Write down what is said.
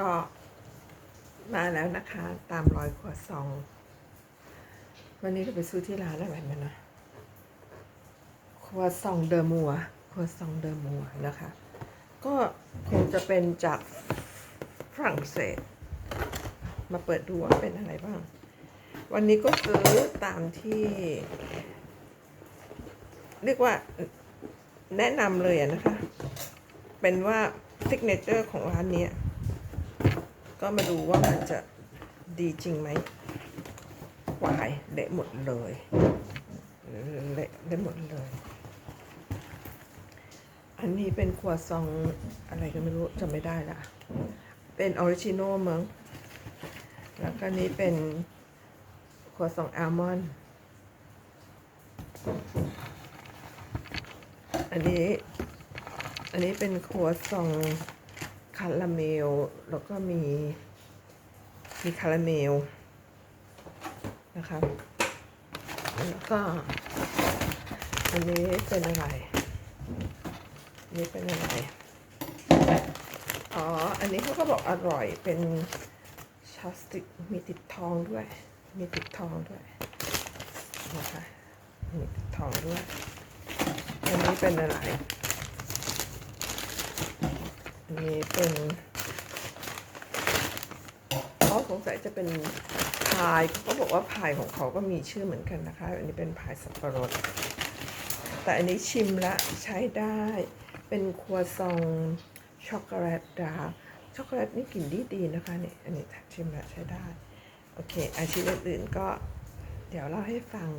ก็มาแล้วนะคะ ตามรอยขวดซอง วันนี้เราไปซื้อที่ร้านอะไรมานะครัวซองเดอร์มัวครัวซองเดอร์มัวนะคะ ก็คงจะเป็นจากฝรั่งเศส มาเปิดดูว่าเป็นอะไรบ้าง วันนี้ก็ซื้อตามที่ เรียกว่าแนะนำเลยนะคะ เป็นว่าซิกเนเจอร์ของร้านนี้ ก็มาดูว่ามันจะดีจริงไหมวายเละหมดเลยเละเละหมดเลย อันนี้เป็นครัวซองอะไรก็ไม่รู้จำไม่ได้ละเป็นออริจินอลมั้งแล้วก็นี้เป็นครัวซองอัลมอนด์อันนี้ อันนี้เป็นครัวซอง คาราเมล แล้วก็มี มีคาราเมลนะคะแล้วก็ อันนี้เป็นอะไรอันนี้เป็นอะไร อ๋อ อันนี้เขาก็บอกอร่อยเป็นชาสติกมีติดทองด้วย มีติดทองด้วยนะคะมีติดทองด้วย อันนี้เป็นอะไร นนี้เป็นเขาสงสัยจะเป็นพายเขาบอกว่าพายของเขาก็มีชื่อเหมือนกันนะคะ อันนี้เป็นพายสับปะรด แต่อันนี้ชิมละใช้ได้ เป็นครัวซองช็อกโกแลตดาร์ช็อกโกแลตนี่กลิ่นดีดีนะคะเนี่ยอันนี้ชิมละใช้ได้ โอเคอาชีพอื่นๆก็เดี๋ยวเล่าให้ฟัง